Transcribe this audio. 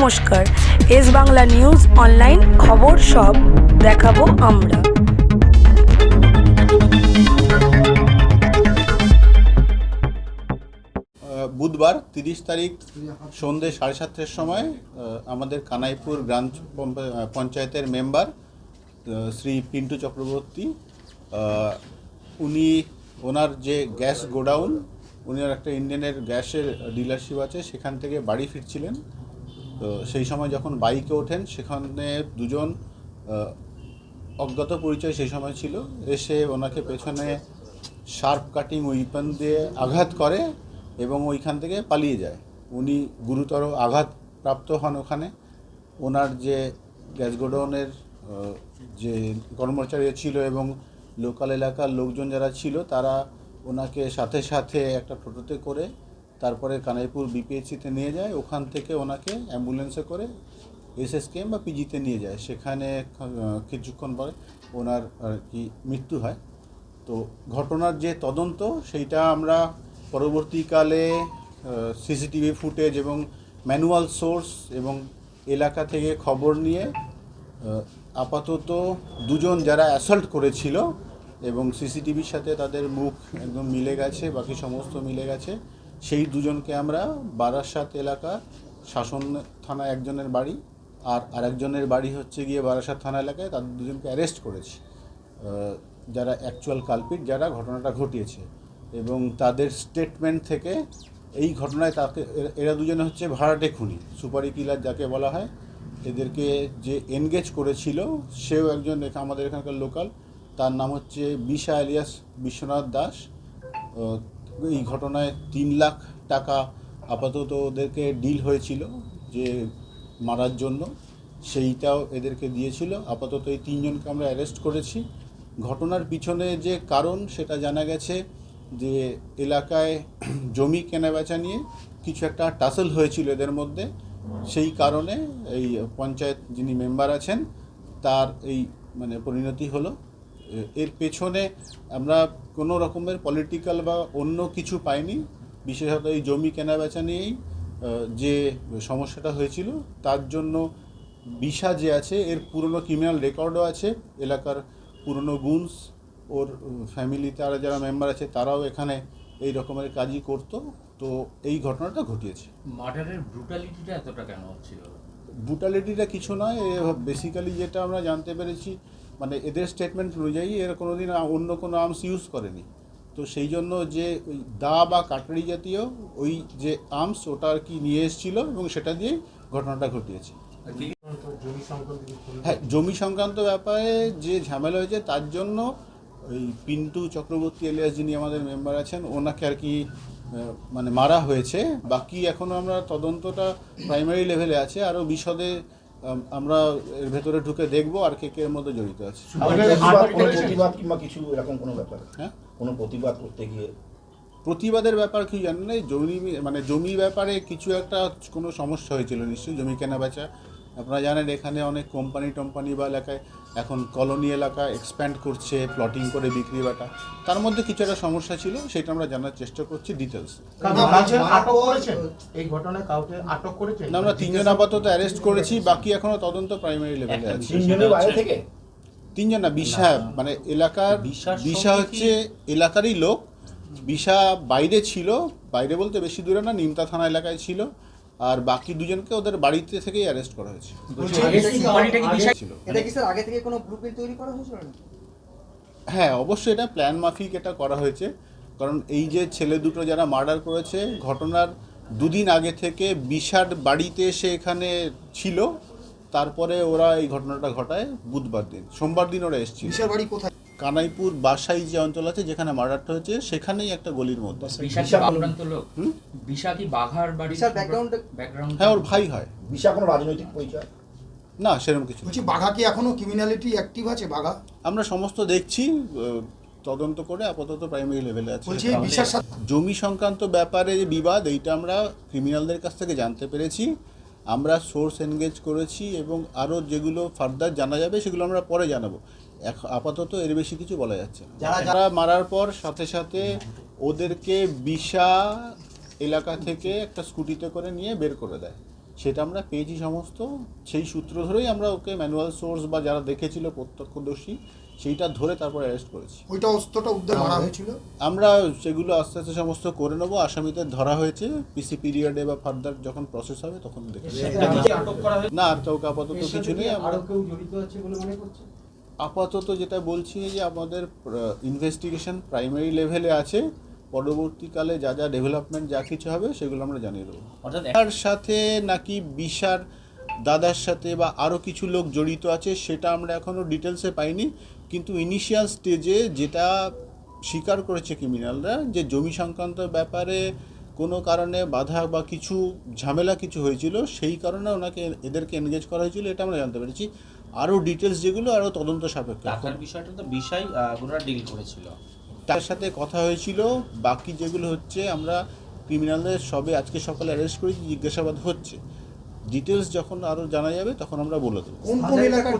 নমস্কার। S Bangla news online খবর সব দেখাবো আমরা। বুধবার তিরিশ তারিখ সন্ধ্যে সাড়ে সাতটার সময় আমাদের কানাইপুর গ্রাম পঞ্চ- পঞ্চায়েতের মেম্বার শ্রী পিন্টু চক্রবর্তী উনি ওনার যে গ্যাস গোডাউন উনার একটা ইন্ডিয়ানের গ্যাসের ডিলারশিপ আছে, সেখান থেকে বাড়ি ফিরছিলেন। তো সেই সময় যখন বাইকে ওঠেন, সেখানে দুজন অজ্ঞাত পরিচয় সেই সময় ছিল। এসে ওনাকে পেছনে শার্প কাটিং উইপন দিয়ে আঘাত করে এবং ওইখান থেকে পালিয়ে যায়। উনি গুরুতর আঘাত প্রাপ্ত হন ওখানে। ওনার যে গ্যাস গোডাউনের যে কর্মচারী ছিল এবং লোকাল এলাকার লোকজন যারা ছিল, তারা ওনাকে সাথে সাথে একটা টোটোতে করে তারপরে কানাইপুর বিপিএসসিতে নিয়ে যায়, ওখান থেকে ওনাকে অ্যাম্বুলেন্সে করে এসএসকেএম বা পিজিতে নিয়ে যায়। সেখানে কিছুক্ষণ পরে ওনার আর কি মৃত্যু হয়। তো ঘটনার যে তদন্ত, সেইটা আমরা পরবর্তীকালে সিসিটিভি ফুটেজ এবং ম্যানুয়াল সোর্স এবং এলাকা থেকে খবর নিয়ে আপাতত দুজন যারা অ্যাসল্ট করেছিল এবং সিসিটিভির সাথে তাদের মুখ একদম মিলে গেছে, বাকি সমস্ত মিলে গেছে সেই দুজনকে আমরা বারাসাত এলাকা শাসন থানা একজনের বাড়ি আর আরেকজনের বাড়ি হচ্ছে গিয়ে বারাসাত থানা এলাকায় তাদের দুজনকে অ্যারেস্ট করেছি। যারা অ্যাকচুয়াল কালপিট যারা ঘটনাটা ঘটিয়েছে এবং তাদের স্টেটমেন্ট থেকে এই ঘটনায় তাকে এরা- দুজনে হচ্ছে ভাড়াটে খুনি, সুপারি কিলার যাকে বলা হয়। এদেরকে যে এনগেজ করেছিল, সেও একজন আমাদের এখানকার লোকাল তার নাম হচ্ছে বিশা আলিয়াস বিশ্বনাথ দাস। এই ঘটনায় তিন লাখ টাকা আপাতত ওদেরকে ডিল হয়েছিল যে মারার জন্য। সেইটাও এদেরকে দিয়েছিল। আপাতত এই তিনজনকে আমরা অ্যারেস্ট করেছি। ঘটনার পিছনে যে কারণ, সেটা জানা গেছে যে এলাকায় জমি কেনাবেচা নিয়ে কিছু একটা টাসেল হয়েছিল এদের মধ্যে। সেই কারণে এই পঞ্চায়েত যিনি মেম্বার আছেন, তার এই মানে পরিণতি হলো। এর পেছনে আমরা কোনো রকমের পলিটিক্যাল বা অন্য কিছু পাইনি। বিশেষত এই জমি কেনাবেচা নিয়েই যে সমস্যাটা হয়েছিল তার জন্য বিশা যে আছে এর পুরনো ক্রিমিনাল রেকর্ডও আছে এলাকার পুরনো গুনস ওর ফ্যামিলিতে আর যারা মেম্বার আছে তারাও এখানে এই রকমের কাজই করতো। তো এই ঘটনাটা ঘটিয়েছে। মার্ডারের ব্রুটালিটিটা এতটা কেন হচ্ছিল? ব্রুটালিটিটা কিছু নয় বেসিক্যালি যেটা আমরা জানতে পেরেছি মানে এদের স্টেটমেন্ট অনুযায়ী এরা কোনোদিন আ- অন্য কোনো আর্মস ইউজ করেনি। তো সেই জন্য যে ওই দা বা কাটারি জাতীয় ওই যে আর্মস ওটা আর কি নিয়ে এসেছিল এবং সেটা দিয়েই ঘটনাটা ঘটিয়েছে। হ্যাঁ জমি সংক্রান্ত ব্যাপারে যে ঝামেলা হয়েছে তার জন্য ওই পিন্টু চক্রবর্তী এলিয়াস যিনি আমাদের মেম্বার আছেন, ওনাকে আর কি মানে মারা হয়েছে। বাকি এখনও আমরা তদন্তটা প্রাইমারি লেভেলে আছে। আরও বিশদে আমরা এর ভেতরে ঢুকে দেখব আর কে কে এর মধ্যে জড়িত আছে। প্রতিবাদ কিংবা কিছু এরকম কোনো ব্যাপার? হ্যাঁ? কোনো প্রতিবাদ করতে গিয়ে? প্রতিবাদের ব্যাপার কি জানেন? এই জমি মানে জমি ব্যাপারে কিছু একটা কোনো সমস্যা হয়েছিল নিশ্চয়ই জমি কেনা বেচা আপনারা জানেন এখানে অনেক কোম্পানি টোম্পানি বা এলাকায় এখন কলোনি এলাকা এক্সপ্যান্ড করছে প্লটিং করে বিক্রি বাটা। তার মধ্যে কিছু একটা সমস্যা ছিল সেটা আমরা জানার চেষ্টা করছি ডিটেলস এই ঘটনায় কাউকে আটক আমরা তিনজন আপাতত অ্যারেস্ট করেছি বাকি এখনও তদন্ত প্রাইমারি লেভেলে আছে। তিনজনের বাইরে থেকে? তিনজন না বিশা মানে এলাকার বিশা হচ্ছে এলাকারই লোক। বিশা বাইরে ছিল বাইরে বলতে বেশি দূরে না নিমতা থানা এলাকায় ছিল। আর বাকি দুজনকে ওদের বাড়িতে থেকেই অ্যারেস্ট করা হয়েছে। সুপারিটা কি বিশাল ছিল। এটা কি স্যার আগে থেকে কোনো ব্লুপ্রিন্ট তৈরি করা হয়েছিল হ্যাঁ অবশ্যই এটা প্ল্যান মাফিক এটা করা হয়েছে। কারণ এই যে ছেলে দুটো যারা মার্ডার করেছে ঘটনার দুদিন আগে থেকে বিশার বাড়িতে এসে এখানে ছিল। তারপরে ওরা এই ঘটনাটা ঘটায় বুধবার দিন। সোমবার দিন ওরা এসেছিল। বিশার বাড়ি কোথায়? কানাইপুর বাসাই যে অঞ্চল আছে যেখানে মার্ডারটা হয়েছে সেখানেই একটা গলির মধ্যে। বিশা কি বাঘার বাড়ি ব্যাকগ্রাউন্ড হ্যাঁ ওর ভাই হয়। বিশা কোনো রাজনৈতিক পরিচয়? না সেরকম কিছু বলছি বাঘা কি এখনও ক্রিমিনালিটি অ্যাক্টিভ আছে বাঘা? আমরা সমস্ত দেখছি তদন্ত করে আপাতত প্রাইমারি লেভেলে আছে। বলছি বিশ্বাস জমি সংক্রান্ত ব্যাপারে যে বিবাদ এইটা আমরা ক্রিমিনালদের কাছ থেকে জানতে পেরেছি। আমরা সোর্স এনগেজ করেছি এবং আরও যেগুলো ফার্দার জানা যাবে সেগুলো আমরা পরে জানাব। আপাতত এর বেশি কিছু বলা যাচ্ছে না। যারা- যারা মারার পর সাথে সাথে ওদেরকে বিশা এলাকা থেকে একটা স্কুটিতে করে নিয়ে বের করে দেয়। সেটা আমরা পেয়েছি সমস্ত। সেই সূত্র ধরেই আমরা ওকে ম্যানুয়াল সোর্স বা যারা দেখেছিল প্রত্যক্ষদর্শী সেইটা ধরে তারপর অ্যারেস্ট করেছি। ওইটা অস্ত্রটা উদ্ধার করা হয়েছিল? আমরা সেগুলো আস্তে আস্তে সমস্ত করে নেব। আসামিদের ধরা হয়েছে। পিসি পিরিয়ডে বা ফার্দার যখন প্রসেস হবে তখন দেখে না আর কাউকে আপাতত কিছু নেই। আমরা কেউ জড়িত আছে বলে মনে করছে আপাতত যেটা বলছি যে আমাদের ইনভেস্টিগেশন প্রাইমারি লেভেলে আছে। পরবর্তীকালে যা যা ডেভেলপমেন্ট যা কিছু হবে সেগুলো আমরা জানিয়ে দেবো। অর্থাৎ তার সাথে নাকি বিশার দাদার সাথে বা আরও কিছু লোক জড়িত আছে সেটা আমরা এখনও ডিটেলসে পাইনি। কিন্তু ইনিশিয়াল স্টেজে যেটা স্বীকার করেছে ক্রিমিনালরা যে জমি সংক্রান্ত ব্যাপারে কোনো কারণে বাধা বা কিছু ঝামেলা কিছু হয়েছিল সেই কারণে ওনাকে এদেরকে এনগেজ করা হয়েছিল এটা আমরা জানতে পেরেছি। আরও ডিটেলস যেগুলো আরও তদন্ত সাপেক্ষ। টাকার বিষয়টা তো বিষয় ওনারা ডিল করেছিল। তার সাথে কথা হয়েছিল বাকি যেগুলো হচ্ছে আমরা ক্রিমিনালদের সবে আজকে সকালে অ্যারেস্ট করেছি জিজ্ঞাসাবাদ হচ্ছে। ডিটেলস যখন আরও জানা যাবে তখন আমরা বলে দেবো। কোন কোন এলাকার